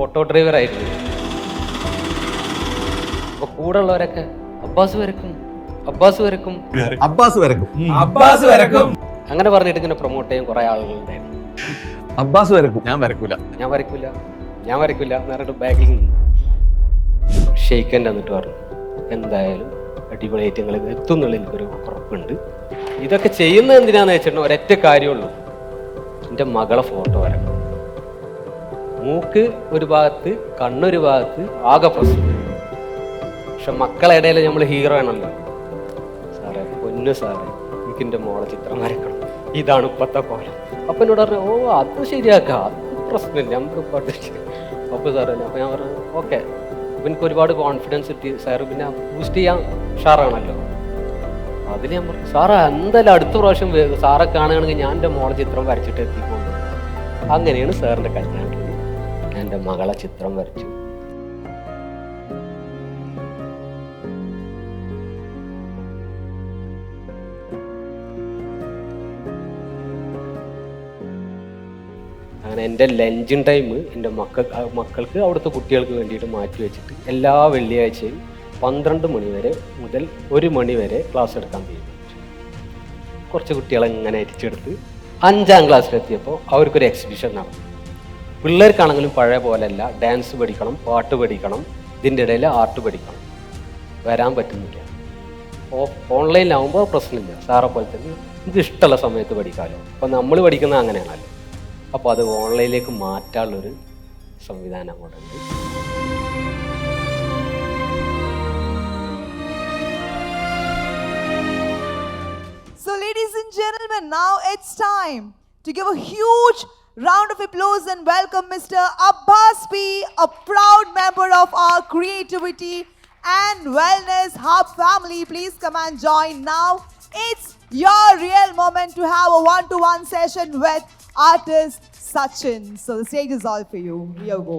Auto ആയിട്ട് അപ്പോൾ കൂടെ ഉള്ളവരൊക്കെ അബ്ബാസ് വരക്കും അബ്ബാസ് വരക്കും. അബ്ബാസ് വരക്കും. അബ്ബാസ് വരക്കും. അങ്ങനെ പറഞ്ഞിട്ട് ഇങ്ങനെ പ്രൊമോട്ട് ചെയ്യാൻ കുറേ ആളുകളുണ്ടായിരുന്നു. അബ്ബാസ് വരക്കും. ഞാൻ വരക്കൂല. ഞാൻ വരക്കൂല ഞാൻ വരക്കൂല എന്ന് പറഞ്ഞിട്ട് ബാക്കിൽ നിന്നു ഷെയ്ക്കൻ എന്നിട്ട് പറഞ്ഞു. എന്തായാലും അടിപൊളിയായിട്ട് നിങ്ങൾ എത്തും എന്നുള്ള എനിക്കൊരു ഉറപ്പുണ്ട്. ഇതൊക്കെ ചെയ്യുന്നത് എന്തിനാന്ന് വെച്ചിട്ടുണ്ടെങ്കിൽ ഒരൊറ്റ കാര്യമുള്ളൂ എന്റെ മകളെ ഫോട്ടോ വരക്കണം. മൂക്ക് ഒരു ഭാഗത്ത് കണ്ണൊരു ഭാഗത്ത് ആകെ പ്രശ്നം. പക്ഷെ മക്കളെ ഇടയിൽ നമ്മൾ ഹീറോ ആണല്ലോ. സാറേ പൊന്നു സാറേ എനിക്ക് എന്റെ മോളെ ചിത്രം വരക്കണം ഇതാണ് ഇപ്പത്തെ കോലം. അപ്പൊ എന്നോട് പറഞ്ഞു ഓ അത് ശരിയാക്കാം. അത് പ്രശ്നമില്ല നമുക്ക് അപ്പൊ സാറേ അപ്പൊ ഞാൻ പറഞ്ഞു ഓക്കെ. എനിക്ക് ഒരുപാട് കോൺഫിഡൻസ് കിട്ടി. സാറ് പിന്നെ ബൂസ്റ്റ് ചെയ്യാൻ ഉഷാറാണല്ലോ. അതിൽ ഞാൻ പറഞ്ഞു സാറേ എന്തായാലും അടുത്ത പ്രാവശ്യം സാറെ കാണുകയാണെങ്കിൽ ഞാൻ എന്റെ മോളെ ചിത്രം വരച്ചിട്ട് എത്തിക്കൊണ്ട് അങ്ങനെയാണ് സാറിന്റെ കല്യാണം. എന്റെ മകളെ ചിത്രം വരച്ചു. അങ്ങനെ എന്റെ ലഞ്ച് ടൈം എന്റെ മക്കൾ മക്കൾക്ക് അവിടുത്തെ കുട്ടികൾക്ക് വേണ്ടിയിട്ട് മാറ്റി വെച്ചിട്ട് എല്ലാ വെള്ളിയാഴ്ചയും പന്ത്രണ്ട് മണി വരെ മുതൽ ഒരു മണി വരെ ക്ലാസ് എടുക്കാൻ തീരുമാനിച്ചു. കുറച്ച് കുട്ടികളെ ഇങ്ങനെ അരിച്ചെടുത്ത് അഞ്ചാം ക്ലാസ്സിലെത്തിയപ്പോൾ അവർക്കൊരു എക്സിബിഷൻ നടന്നു. പിള്ളേർക്കാണെങ്കിലും പഴയ പോലെയല്ല. ഡാൻസ് പഠിക്കണം പാട്ട് പഠിക്കണം ഇതിന്റെ ഇടയിൽ ആർട്ട് പഠിക്കണം. വരാൻ പറ്റുന്നില്ല. ഓൺലൈനിലാവുമ്പോൾ പ്രശ്നമില്ല. സാറെ പോലെ തന്നെ നമുക്ക് ഇഷ്ടമുള്ള സമയത്ത് പഠിക്കാമല്ലോ. അപ്പോൾ നമ്മൾ പഠിക്കുന്നത് അങ്ങനെയാണല്ലോ. അപ്പോൾ അത് ഓൺലൈനിലേക്ക് മാറ്റാനുള്ളൊരു സംവിധാനം അവിടെ ഉണ്ട്. So, ladies and gentlemen, now it's time to give a huge round of applause and welcome Mr. Abbas P, a proud member of our creativity and wellness hub family. Please come and join now. It's your real moment to have a one to one session with artist Sachin. So, the stage is all for you. Here you go.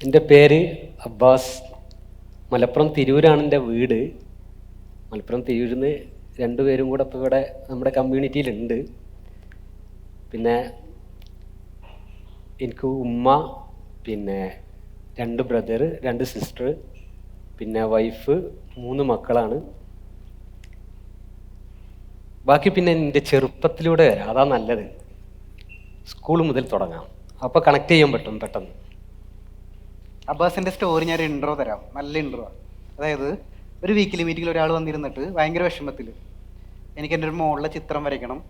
എന്റെ പേര് Abbas Malappuram തിരൂരാണ് എന്റെ വീട് മലപ്പുറം തിരൂരിൽ നിന്ന് രണ്ടുപേരും കൂടെ ഇപ്പോൾ ഇവിടെ നമ്മുടെ കമ്മ്യൂണിറ്റിയിലുണ്ട് പിന്നെ എനിക്ക് ഉമ്മ പിന്നെ രണ്ട് ബ്രദർ രണ്ട് സിസ്റ്റർ പിന്നെ വൈഫ് മൂന്ന് മക്കളാണ്. ബാക്കി പിന്നെ എന്റെ ചെറുപ്പത്തിലൂടെ വരാം. അതാ നല്ലത്. സ്കൂൾ മുതൽ തുടങ്ങാം. അപ്പോൾ കണക്ട് ചെയ്യാൻ പറ്റും പെട്ടെന്ന്. അബ്ബാസിന്റെ സ്റ്റോറി ഞാൻ ഇൻട്രോ തരാം. നല്ല ഇൻട്രോ അതായത് ഒരു വീക്കിലി മീറ്റിങ്ങിൽ ഒരാൾ വന്നിരുന്നിട്ട് ഭയങ്കര വിഷമത്തിൽ എനിക്ക് എന്റെ ഒരു മോളിലെ ചിത്രം വരയ്ക്കണം.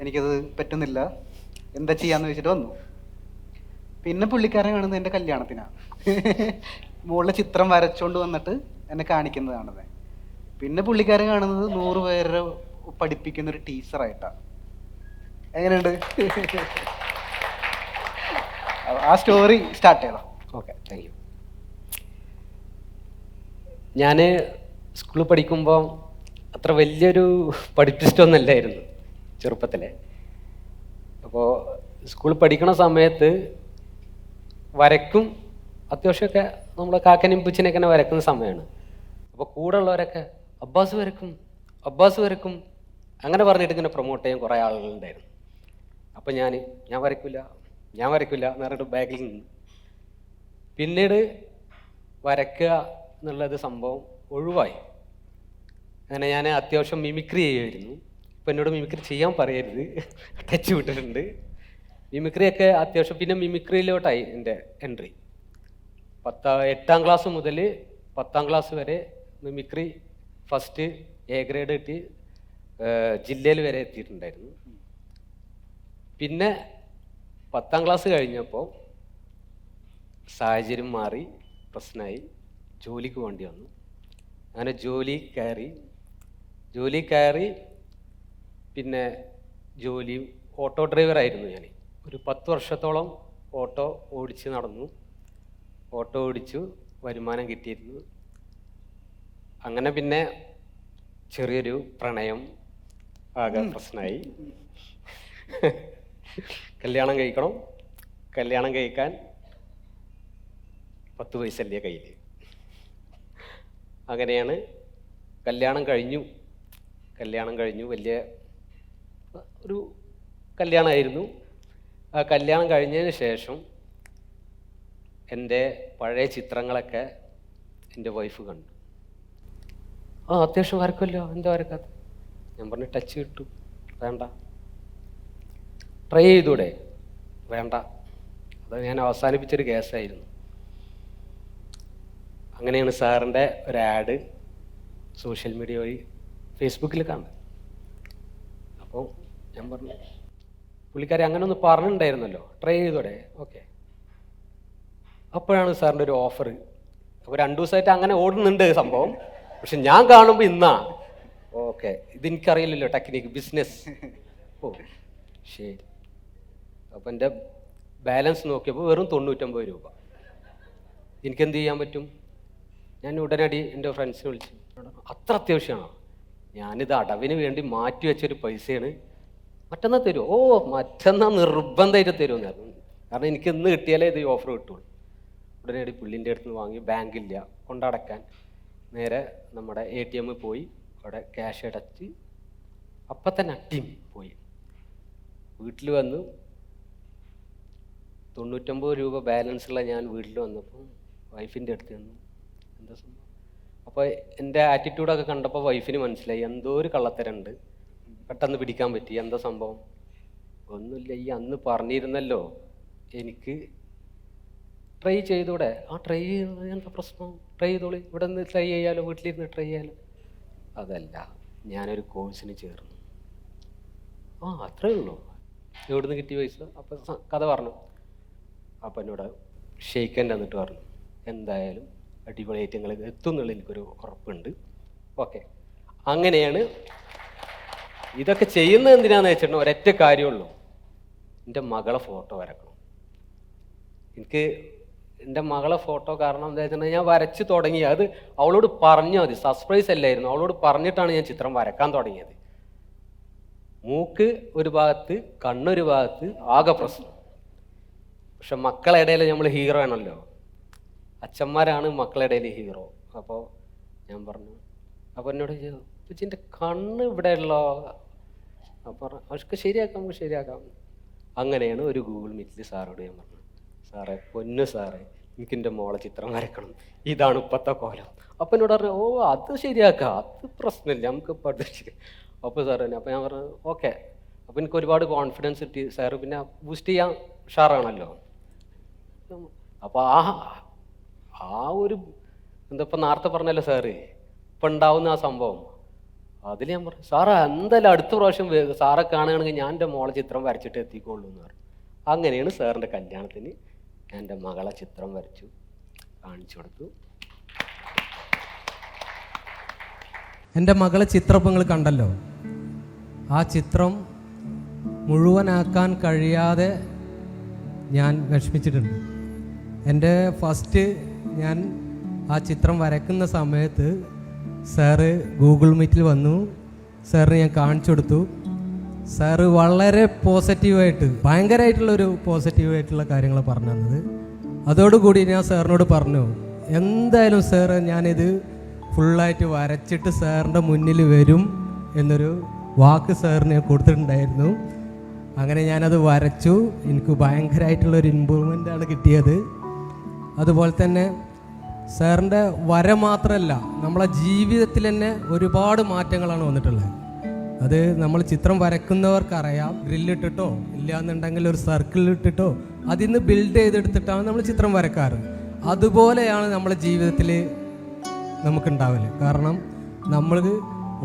എനിക്കത് പറ്റുന്നില്ല. എന്താ ചെയ്യാന്ന് വെച്ചിട്ട് വന്നു. പിന്നെ പുള്ളിക്കാരൻ കാണുന്നത് എന്റെ കല്യാണത്തിനാണ് മുകളിലെ ചിത്രം വരച്ചോണ്ട് വന്നിട്ട് എന്നെ കാണിക്കുന്നതാണത്. പിന്നെ പുള്ളിക്കാരൻ കാണുന്നത് നൂറ് പേരെ പഠിപ്പിക്കുന്ന ഒരു ടീച്ചറായിട്ടാണ് എങ്ങനെയുണ്ട്? ആ സ്റ്റോറി സ്റ്റാർട്ട് ചെയ്യണം. ഓക്കെ താങ്ക് യു ഞാൻ സ്കൂളിൽ പഠിക്കുമ്പോൾ അത്ര വലിയൊരു പഠിപ്പിസ്റ്റൊന്നല്ലായിരുന്നു ചെറുപ്പത്തിലെ. അപ്പോൾ സ്കൂളിൽ പഠിക്കണ സമയത്ത് വരയ്ക്കും അത്യാവശ്യമൊക്കെ നമ്മൾ കാക്കനും പുച്ചിനൊക്കെ വരക്കുന്ന സമയമാണ്. അപ്പോൾ കൂടെ ഉള്ളവരൊക്കെ അബ്ബാസ് വരക്കും അബ്ബാസ് വരക്കും അങ്ങനെ പറഞ്ഞിട്ട് ഇങ്ങനെ പ്രൊമോട്ട് ചെയ്യാൻ കുറേ ആളുകളുണ്ടായിരുന്നു അപ്പോൾ ഞാൻ ഞാൻ വരയ്ക്കില്ല ഞാൻ വരയ്ക്കില്ല എന്ന് പറഞ്ഞിട്ട് ബാഗിൽ നിന്ന്. പിന്നീട് വരയ്ക്കുക എന്നുള്ളത് സംഭവം ഒഴിവായി. അങ്ങനെ ഞാൻ അത്യാവശ്യം മിമിക്രി ചെയ്യുമായിരുന്നു. ഇപ്പം എന്നോട് മിമിക്രി ചെയ്യാൻ പറയരുത്. ടച്ച് വിട്ടിട്ടുണ്ട്. മിമിക്രിയൊക്കെ അത്യാവശ്യം പിന്നെ മിമിക്രിയിലോട്ടായി എന്റെ എൻട്രി പത്താ എട്ടാം ക്ലാസ് മുതൽ പത്താം ക്ലാസ് വരെ മിമിക്രി ഫസ്റ്റ് എ ഗ്രേഡ് കിട്ടി. ജില്ലയിൽ വരെ എത്തിയിട്ടുണ്ടായിരുന്നു. പിന്നെ പത്താം ക്ലാസ് കഴിഞ്ഞപ്പോൾ സാഹചര്യം മാറി പ്രശ്നമായി. ജോലിക്ക് വേണ്ടി വന്നു. അങ്ങനെ ജോലി കയറി ജോലി കയറി പിന്നെ ജോലി ഓട്ടോ ഡ്രൈവറായിരുന്നു ഞാൻ ഒരു പത്ത് വർഷത്തോളം ഓട്ടോ ഓടിച്ച് നടന്നു. ഓട്ടോ ഓടിച്ചു വരുമാനം കിട്ടിയിരുന്നു. അങ്ങനെ പിന്നെ ചെറിയൊരു പ്രണയം ആകെ പ്രശ്നമായി. കല്യാണം കഴിക്കണം. കല്യാണം കഴിക്കാൻ പത്ത് പൈസല്ലേ കയ്യിൽ അങ്ങനെയാണ് കല്യാണം കഴിഞ്ഞു. കല്യാണം കഴിഞ്ഞു. വലിയ ഒരു കല്യാണമായിരുന്നു. ആ കല്യാണം കഴിഞ്ഞതിന് ശേഷം എന്റെ പഴയ ചിത്രങ്ങളൊക്കെ എന്റെ വൈഫ് കണ്ടു. ആ അത്യാവശ്യം വരക്കുമല്ലോ എന്താ വരക്കാത്ത. ഞാൻ പറഞ്ഞു ടച്ച് കിട്ടും വേണ്ട. ട്രൈ ചെയ്തൂടെ? വേണ്ട. അത് ഞാൻ അവസാനിപ്പിച്ചൊരു കേസായിരുന്നു. അങ്ങനെയാണ് സാറിന്റെ ഒരു ആഡ് സോഷ്യൽ മീഡിയ വഴി ഫേസ്ബുക്കിൽ കണ്ടത്. അപ്പോൾ ഞാൻ പറഞ്ഞു. പുള്ളിക്കാരി അങ്ങനെ ഒന്ന് പറഞ്ഞിട്ടുണ്ടായിരുന്നല്ലോ. ട്രൈ ചെയ്തോടെ? ഓക്കെ അപ്പോഴാണ് സാറിന്റെ ഒരു ഓഫർ അപ്പോൾ രണ്ടു ദിവസമായിട്ട് അങ്ങനെ ഓടുന്നുണ്ട് സംഭവം. പക്ഷെ ഞാൻ കാണുമ്പോൾ ഇന്നാ. ഓക്കെ ഇതെനിക്കറിയില്ലല്ലോ ടെക്നിക്ക് ബിസിനസ് ഓ ശരി. അപ്പം എന്റെ ബാലൻസ് നോക്കിയപ്പോൾ വെറും തൊണ്ണൂറ്റൊമ്പത് രൂപ. എനിക്കെന്ത് ചെയ്യാൻ പറ്റും? ഞാൻ ഉടനടി എന്റെ ഫ്രണ്ട്സിനെ വിളിച്ചു. അത്ര അത്യാവശ്യമാണോ? ഞാനിത് അടവിന് വേണ്ടി മാറ്റി വെച്ചൊരു പൈസയാണ്. മറ്റന്നാ തരുമോ ഓ മറ്റന്നാ നിർബന്ധമായിട്ട് തരുമെന്ന് കാരണം എനിക്ക് ഇന്ന് കിട്ടിയാലേ ഇത് ഓഫർ കിട്ടുള്ളൂ. ഉടനടി പുള്ളിന്റെ അടുത്ത് നിന്ന് വാങ്ങി ബാങ്കില്ല കൊണ്ടടക്കാൻ നേരെ നമ്മുടെ എ ടി എമ്മിൽ പോയി. അവിടെ ക്യാഷ് അടച്ച് അപ്പം തന്നെ അട്ടിയും പോയി. വീട്ടിൽ വന്നു തൊണ്ണൂറ്റൊമ്പത് രൂപ ബാലൻസ് ഉള്ള ഞാൻ വീട്ടിൽ വന്നപ്പോൾ വൈഫിന്റെ അടുത്ത് വന്നു എന്താ സംഭവം? അപ്പോൾ എന്റെ ആറ്റിറ്റ്യൂഡൊക്കെ കണ്ടപ്പോൾ വൈഫിന് മനസ്സിലായി. എന്തോ ഒരു കള്ളത്തരമുണ്ട്. പെട്ടെന്ന് പിടിക്കാൻ പറ്റി. എന്താ സംഭവം? ഒന്നുമില്ല ഈ അന്ന് പറഞ്ഞിരുന്നല്ലോ. എനിക്ക് ട്രൈ ചെയ്തൂടെ? ആ ട്രൈ ചെയ്യുന്നത് എന്താ പ്രശ്നം? ട്രൈ ചെയ്തോളി. ഇവിടെ നിന്ന് ട്രൈ ചെയ്യാലോ? വീട്ടിലിരുന്ന് ട്രൈ ചെയ്യാലോ? അതല്ല ഞാനൊരു കോഴ്സിന് ചേർന്നു. ആ അത്രേ ഉള്ളൂ. എവിടുന്ന് കിട്ടിയ പൈസ? അപ്പം കഥ പറഞ്ഞു. അപ്പം എന്നോട് ഷെയ്ക്കൻ എന്നിട്ട് പറഞ്ഞു. എന്തായാലും അടിപൊളിയായിട്ട് നിങ്ങൾ എത്തും എന്നുള്ള എനിക്കൊരു ഉറപ്പുണ്ട്. ഓക്കെ അങ്ങനെയാണ് ഇതൊക്കെ ചെയ്യുന്നത് എന്തിനാന്ന് വെച്ചിട്ടുണ്ടെങ്കിൽ ഒരൊറ്റ കാര്യമുള്ളൂ. എന്റെ മകളെ ഫോട്ടോ വരക്കണം. എനിക്ക് എന്റെ മകളെ ഫോട്ടോ കാരണം എന്താ വെച്ചിട്ടുണ്ടെങ്കിൽ ഞാൻ വരച്ച് തുടങ്ങി. അത് അവളോട് പറഞ്ഞാൽ മതി. സർപ്രൈസ് അല്ലായിരുന്നു. അവളോട് പറഞ്ഞിട്ടാണ് ഞാൻ ചിത്രം വരക്കാൻ തുടങ്ങിയത്. മൂക്ക് ഒരു ഭാഗത്ത് കണ്ണൊരു ഭാഗത്ത് ആകെ പ്രശ്നം. പക്ഷെ മക്കളിടയിൽ നമ്മൾ ഹീറോ ആണല്ലോ. അച്ഛന്മാരാണ് മക്കളിടയിൽ ഹീറോ അപ്പോൾ ഞാൻ പറഞ്ഞു അപ്പോൾ എന്നോട് ചേച്ചിന്റെ കണ്ണ് ഇവിടെ ഉള്ളോ അപ്പോൾ അവർക്ക് ശരിയാക്കാം നമുക്ക് ശരിയാക്കാം. അങ്ങനെയാണ് ഒരു ഗൂഗിൾ മീറ്റിൽ സാറോട് ഞാൻ പറഞ്ഞത്. സാറേ പൊന്നു സാറേ എനിക്ക് എന്റെ മോളെ ചിത്രം വരക്കണം ഇതാണ് ഇപ്പോഴത്തെ കോലം. അപ്പം എന്നോട് പറഞ്ഞു ഓ അത് ശരിയാക്കാം. അത് പ്രശ്നമില്ല നമുക്ക് പഠിച്ച് അപ്പോൾ സാർ തന്നെ അപ്പോൾ ഞാൻ പറഞ്ഞു ഓക്കെ. അപ്പോൾ എനിക്ക് ഒരുപാട് കോൺഫിഡൻസ് കിട്ടി. സാറ് പിന്നെ ബൂസ്റ്റ് ചെയ്യാൻ ഉഷാറാണല്ലോ. അപ്പോൾ ആ ആ ഒരു എന്താ ഇപ്പം നേരത്തെ പറഞ്ഞല്ലോ സാറ് ഇപ്പം ഉണ്ടാവുന്ന ആ സംഭവം. അതിൽ ഞാൻ പറഞ്ഞു സാറേ എന്തായാലും അടുത്ത പ്രാവശ്യം സാറെ കാണുകയാണെങ്കിൽ ഞാൻ എന്റെ മോളെ ചിത്രം വരച്ചിട്ട് എത്തിക്കോളൂ എന്ന് പറഞ്ഞു. അങ്ങനെയാണ് സാറിന്റെ കല്യാണത്തിന് ഞാൻ എന്റെ മകളെ ചിത്രം വരച്ചു കാണിച്ചു കൊടുത്തു. എന്റെ മകളെ ചിത്രം നിങ്ങൾ കണ്ടല്ലോ. ആ ചിത്രം മുഴുവനാക്കാൻ കഴിയാതെ ഞാൻ വിഷമിച്ചിട്ടുണ്ട്. എന്റെ ഫസ്റ്റ് ഞാൻ ആ ചിത്രം വരയ്ക്കുന്ന സമയത്ത് സാറ് ഗൂഗിൾ മീറ്റിൽ വന്നു. സാറിന് ഞാൻ കാണിച്ചു കൊടുത്തു. സാറ് വളരെ പോസിറ്റീവായിട്ട് ഭയങ്കരമായിട്ടുള്ളൊരു പോസിറ്റീവായിട്ടുള്ള കാര്യങ്ങൾ പറഞ്ഞു തന്നത്. അതോടുകൂടി ഞാൻ സാറിനോട് പറഞ്ഞു എന്തായാലും സാറ് ഞാനിത് ഫുള്ളായിട്ട് വരച്ചിട്ട് സാറിന്റെ മുന്നിൽ വരും എന്നൊരു വാക്ക് സാറിന് ഞാൻ കൊടുത്തിട്ടുണ്ടായിരുന്നു. അങ്ങനെ ഞാനത് വരച്ചു. എനിക്ക് ഭയങ്കരമായിട്ടുള്ളൊരു ആണ് കിട്ടിയത്. അതുപോലെ തന്നെ സാറിന്റെ വര മാത്രമല്ല നമ്മളെ ജീവിതത്തിൽ തന്നെ ഒരുപാട് മാറ്റങ്ങളാണ് വന്നിട്ടുള്ളത്. അത് നമ്മൾ ചിത്രം വരക്കുന്നവർക്കറിയാം ഗ്രില്ലിട്ടിട്ടോ ഇല്ലാന്നുണ്ടെങ്കിൽ ഒരു സർക്കിൾ ഇട്ടിട്ടോ അതിൽ നിന്ന് ബിൽഡ് ചെയ്തെടുത്തിട്ടാണ് നമ്മൾ ചിത്രം വരക്കാറ്. അതുപോലെയാണ് നമ്മളെ ജീവിതത്തിൽ നമുക്കുണ്ടാവൽ. കാരണം നമ്മൾ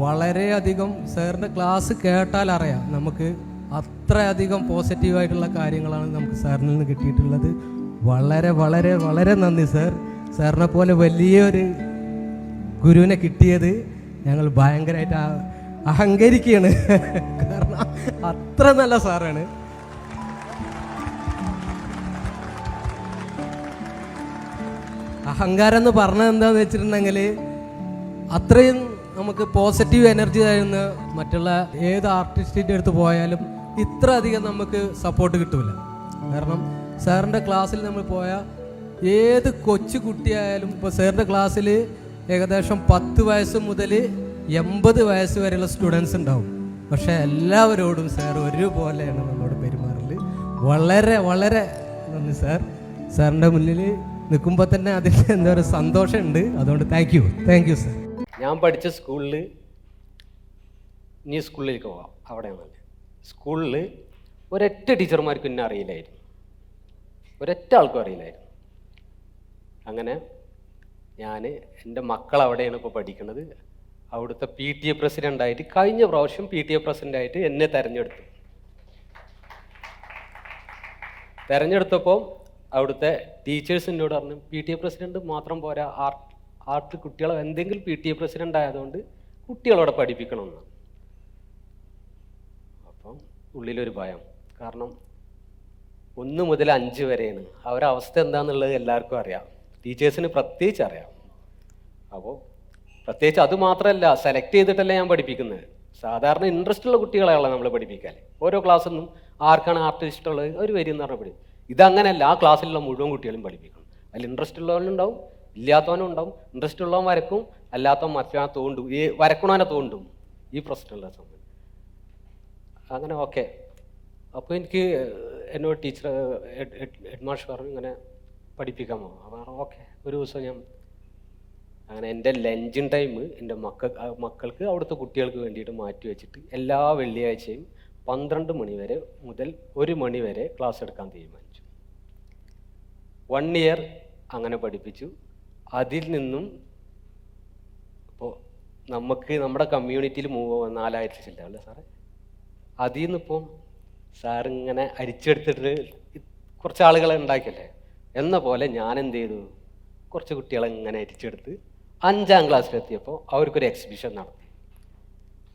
വളരെയധികം സാറിന്റെ ക്ലാസ് കേട്ടാൽ അറിയാം നമുക്ക് അത്രയധികം പോസിറ്റീവായിട്ടുള്ള കാര്യങ്ങളാണ് നമുക്ക് സാറിൽ നിന്ന് കിട്ടിയിട്ടുള്ളത്. വളരെ വളരെ വളരെ നന്ദി സാർ. സാറിനെ പോലെ വലിയൊരു ഗുരുവിനെ കിട്ടിയത് ഞങ്ങൾ ഭയങ്കരമായിട്ട് അഹങ്കരിക്കുകയാണ്. കാരണം അത്ര നല്ല സാറാണ്. അഹങ്കാരം എന്ന് പറഞ്ഞത് എന്താന്ന് വെച്ചിട്ടുണ്ടെങ്കിൽ അത്രയും നമുക്ക് പോസിറ്റീവ് എനർജി തരുന്ന മറ്റുള്ള ഏത് ആർട്ടിസ്റ്റിന്റെ അടുത്ത് പോയാലും ഇത്ര അധികം നമുക്ക് സപ്പോർട്ട് കിട്ടൂല. കാരണം സാറിന്റെ ക്ലാസ്സിൽ നമ്മൾ പോയാൽ ഏത് കൊച്ചു കുട്ടിയായാലും ഇപ്പോൾ സാറിന്റെ ക്ലാസ്സിൽ ഏകദേശം പത്ത് വയസ്സ് മുതൽ എൺപത് വയസ്സ് വരെയുള്ള സ്റ്റുഡൻസ് ഉണ്ടാവും. പക്ഷേ എല്ലാവരോടും സാർ ഒരുപോലെയാണ് നമ്മളോട് പെരുമാറൽ. വളരെ വളരെ നന്ദി സാർ. സാറിന്റെ മുന്നിൽ നിൽക്കുമ്പോൾ തന്നെ അതിന്റെ എന്താ പറയുക സന്തോഷമുണ്ട്. അതുകൊണ്ട് thank you thank you sir ഞാൻ പഠിച്ച സ്കൂളിൽ ഇനി സ്കൂളിലേക്ക് പോവാം. അവിടെയാണ് സ്കൂളിൽ ഒരൊറ്റ ടീച്ചർമാർക്ക് എന്നെ അറിയില്ലായിരുന്നു. ഒരൊറ്റ ആൾക്കും അറിയില്ലായിരുന്നു. അങ്ങനെ ഞാൻ എന്റെ മക്കൾ അവിടെയാണ് ഇപ്പോൾ പഠിക്കുന്നത് അവിടുത്തെ പി ടി എ പ്രസിഡന്റായിട്ട് കഴിഞ്ഞ പ്രാവശ്യം പി ടി എ പ്രസിഡന്റായിട്ട് എന്നെ തിരഞ്ഞെടുത്തു. തിരഞ്ഞെടുത്തപ്പോൾ അവിടുത്തെ ടീച്ചേഴ്സ് എന്നോട് പറഞ്ഞു പി ടി എ പ്രസിഡന്റ് മാത്രം പോരാ ആർട്ട് ആർട്ട് കുട്ടികളെ എന്തെങ്കിലും പി ടി എ പ്രസിഡന്റ് ആയതുകൊണ്ട് കുട്ടികളോടെ പഠിപ്പിക്കണമെന്ന്. അപ്പം ഉള്ളിലൊരു ഭയം. കാരണം ഒന്ന് മുതൽ അഞ്ച് വരെയാണ്. അവരുടെ അവസ്ഥ എന്താണെന്നുള്ളത് എല്ലാവർക്കും അറിയാം. ടീച്ചേഴ്സിന് പ്രത്യേകിച്ച് അറിയാം. അപ്പോൾ പ്രത്യേകിച്ച് അത് മാത്രമല്ല സെലക്ട് ചെയ്തിട്ടല്ല ഞാൻ പഠിപ്പിക്കുന്നത്. സാധാരണ ഇൻട്രസ്റ്റ് ഉള്ള കുട്ടികളെയാണ് നമ്മൾ പഠിപ്പിക്കാൻ ഓരോ ക്ലാസ്സിൽ നിന്നും ആർക്കാണ് ആർട്ടിസ്റ്റ് ഇഷ്ടമുള്ളത്? അവർ വരും എന്ന് പറഞ്ഞാൽ പഠിക്കും ഇതങ്ങനെയല്ല ആ ക്ലാസ്സിലുള്ള മുഴുവൻ കുട്ടികളും പഠിപ്പിക്കണം. അതിൽ ഇൻട്രസ്റ്റ് ഉള്ളവനുണ്ടാവും ഇല്ലാത്തവനും ഉണ്ടാവും. ഇൻട്രസ്റ്റ് ഉള്ളവൻ വരക്കും അല്ലാത്തവൻ മറ്റാ തോണ്ടും ഈ വരക്കണവനെ തോണ്ടും ഈ പ്രശ്നമുള്ള സമയം. അങ്ങനെ ഓക്കെ അപ്പോൾ എനിക്ക് എന്നോട് ടീച്ചർ ഹെഡ് മാഷ് പറഞ്ഞു ഇങ്ങനെ പഠിപ്പിക്കാമോ? അപ്പോൾ ഓക്കെ ഒരു ദിവസം ഞാൻ അങ്ങനെ എന്റെ ലഞ്ചിൻ ടൈം എന്റെ മക്ക മക്കൾക്ക് അവിടുത്തെ കുട്ടികൾക്ക് വേണ്ടിയിട്ട് മാറ്റി വെച്ചിട്ട് എല്ലാ വെള്ളിയാഴ്ചയും പന്ത്രണ്ട് മണി വരെ മുതൽ ഒരു മണി വരെ ക്ലാസ് എടുക്കാൻ തീരുമാനിച്ചു. വൺ ഇയർ അങ്ങനെ പഠിപ്പിച്ചു. അതിൽ നിന്നും ഇപ്പോൾ നമുക്ക് നമ്മുടെ കമ്മ്യൂണിറ്റിയിൽ മൂവ് നാലായിരത്തി ചില്ല അല്ലേ സാറേ? അതിൽ നിന്നിപ്പോൾ സാറിങ്ങനെ അരിച്ചെടുത്തിട്ട് കുറച്ച് ആളുകളെ ഉണ്ടാക്കിയല്ലേ? എന്ന പോലെ ഞാൻ എന്ത് ചെയ്തു കുറച്ച് കുട്ടികളെ ഇങ്ങനെ അരിച്ചെടുത്ത് അഞ്ചാം ക്ലാസ്സിലെത്തിയപ്പോൾ അവർക്കൊരു എക്സിബിഷൻ നടത്തി.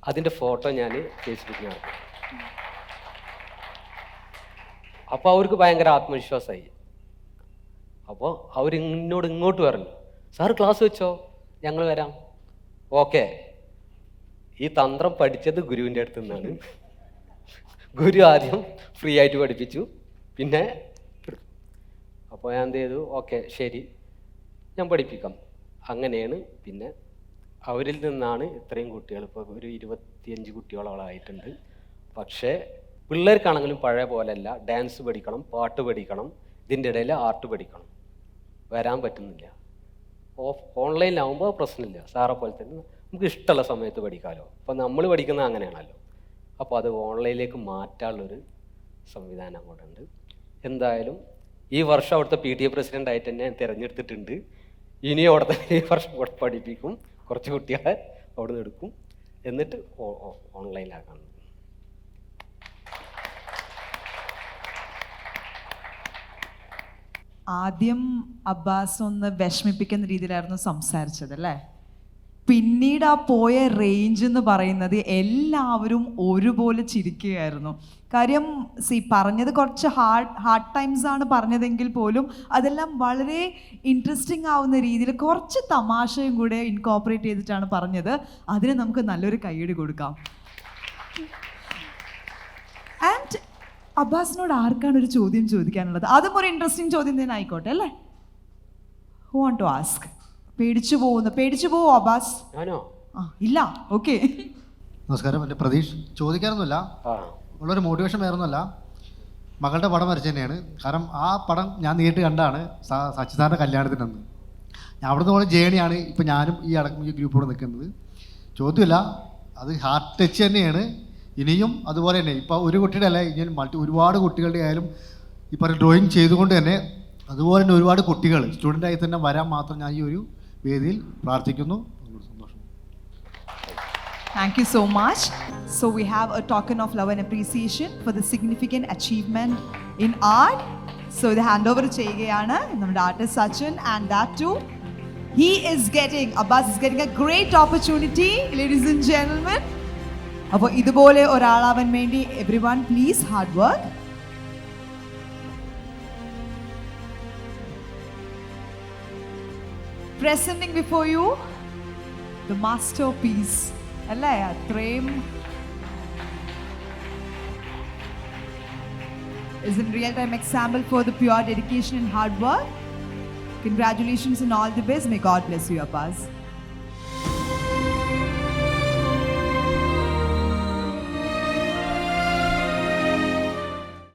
അതിന്റെ ഫോട്ടോ ഞാൻ ഫേസ്ബുക്കിൽ നടത്തി അപ്പോൾ അവർക്ക് ഭയങ്കര ആത്മവിശ്വാസമായി അപ്പോൾ അവർ എന്നോട് ഇങ്ങോട്ട് പറഞ്ഞു സാർ ക്ലാസ് വെച്ചോ? ഞങ്ങൾ വരാം. ഓക്കെ. ഈ തന്ത്രം പഠിച്ചത് ഗുരുവിന്റെ അടുത്ത് നിന്നാണ്. ഗുരു ആദ്യം ഫ്രീ ആയിട്ട് പഠിപ്പിച്ചു. പിന്നെ അപ്പോൾ ഞാൻ എന്ത് ചെയ്തു? ഓക്കെ ശരി. ഞാൻ പഠിപ്പിക്കാം. അങ്ങനെയാണ് പിന്നെ അവരിൽ നിന്നാണ് ഇത്രയും കുട്ടികൾ. ഇപ്പോൾ ഒരു ഇരുപത്തിയഞ്ച് കുട്ടികളോളായിട്ടുണ്ട് പക്ഷേ പിള്ളേർക്കാണെങ്കിലും പഴയ പോലെയല്ല. ഡാൻസ് പഠിക്കണം പാട്ട് പഠിക്കണം ഇതിന്റെ ഇടയിൽ ആർട്ട് പഠിക്കണം. വരാൻ പറ്റുന്നില്ല. ഓഫ് ഓൺലൈനിലാവുമ്പോൾ പ്രശ്നമില്ല. സാറെ പോലെ തന്നെ നമുക്ക് ഇഷ്ടമുള്ള സമയത്ത് പഠിക്കാമല്ലോ അപ്പോൾ നമ്മൾ പഠിക്കുന്നത് അങ്ങനെയാണല്ലോ. അപ്പോൾ അത് ഓൺലൈനിലേക്ക് മാറ്റാനുള്ളൊരു സംവിധാനം അങ്ങോട്ട് ഉണ്ട്. എന്തായാലും ഈ വർഷം അവിടുത്തെ പി ടി എ പ്രസിഡന്റ് ആയിട്ട് തന്നെ തിരഞ്ഞെടുത്തിട്ടുണ്ട്. ഇനി അവിടുത്തെ ഈ വർഷം കൂടെ പഠിപ്പിക്കും. കുറച്ച് കുട്ടികളെ അവിടെ നിന്ന് എടുക്കും. എന്നിട്ട് ഓൺലൈനിലാക്കാൻ ആദ്യം അബ്ബാസ് ഒന്ന് വിഷമിപ്പിക്കുന്ന രീതിയിലായിരുന്നു സംസാരിച്ചത് അല്ലേ? പിന്നീട് ആ പോയ റേഞ്ച് എന്ന് പറയുന്നത് എല്ലാവരും ഒരുപോലെ ചിരിക്കുകയായിരുന്നു. കാര്യം സി പറഞ്ഞത് കുറച്ച് ഹാർഡ് ഹാർഡ് ടൈംസ് ആണ് പറഞ്ഞതെങ്കിൽ പോലും അതെല്ലാം വളരെ ഇൻട്രസ്റ്റിംഗ് ആവുന്ന രീതിയിൽ കുറച്ച് തമാശയും കൂടെ ഇൻകോപ്പറേറ്റ് ചെയ്തിട്ടാണ് പറഞ്ഞത്. അതിന് നമുക്ക് നല്ലൊരു കൈയ്യടി കൊടുക്കാം. ആൻഡ് അബ്ബാസിനോട് ആർക്കാണ് ഒരു ചോദ്യം ചോദിക്കാനുള്ളത്? അതും ഒരു ഇൻട്രസ്റ്റിംഗ് ചോദ്യം തന്നെ ആയിക്കോട്ടെ അല്ലേ? വാണ്ട് ടു ആസ്ക് പേടിച്ചു പോകുന്നു. പേടിച്ചു പോവോ അബാസ് ഞാനോ? ആ ഇല്ല. ഓക്കെ. നമസ്കാരം എന്റെ പ്രതീഷ്. ചോദിക്കാനൊന്നുമില്ല ആ. ഉള്ളൊരു മോട്ടിവേഷൻ വേറൊന്നുമല്ല. മകളുടെ പടം വരച്ചു തന്നെയാണ്. കാരണം ആ പടം ഞാൻ നേരിട്ട് കണ്ടാണ് സച്ചിദാറിന്റെ കല്യാണത്തിന് അന്ന്. ഞാൻ അവിടുന്ന് പോകുന്ന ജേണിയാണ് ഇപ്പം ഞാനും ഈ അടക്കം ഈ ഗ്രൂപ്പോട് നിൽക്കുന്നത്. ചോദ്യമില്ല. അത് ഹാർട്ട് ടച്ച് തന്നെയാണ്. ഇനിയും അതുപോലെ തന്നെ. ഇപ്പോൾ ഒരു കുട്ടിയുടെ അല്ല ഇനി മൾട്ടി ഒരുപാട് കുട്ടികളുടെ ആയാലും ഈ പറഞ്ഞ ഡ്രോയിങ് ചെയ്തുകൊണ്ട് തന്നെ അതുപോലെ തന്നെ ഒരുപാട് കുട്ടികൾ സ്റ്റുഡന്റായി തന്നെ വരാൻ മാത്രം ഞാൻ ഈ ഒരു വേദിയിൽ പ്രാർത്ഥിക്കുന്നു Thank you so much. So we have a token of love and appreciation for the significant achievement in art. So the handover ചെയ്യുകയാണ് നമ്മുടെ artist Sachin and that to he is getting Abbas is getting a great opportunity ladies and gentlemen അപ്പോൾ ഇതുപോലെ ഒരാളാവാൻ വേണ്ടി every one please hard work presenting before you the masterpiece അല്ലേ അത്രയും is in real time example for the pure dedication and hard work. Congratulations and all the best. May God bless you, Abbas.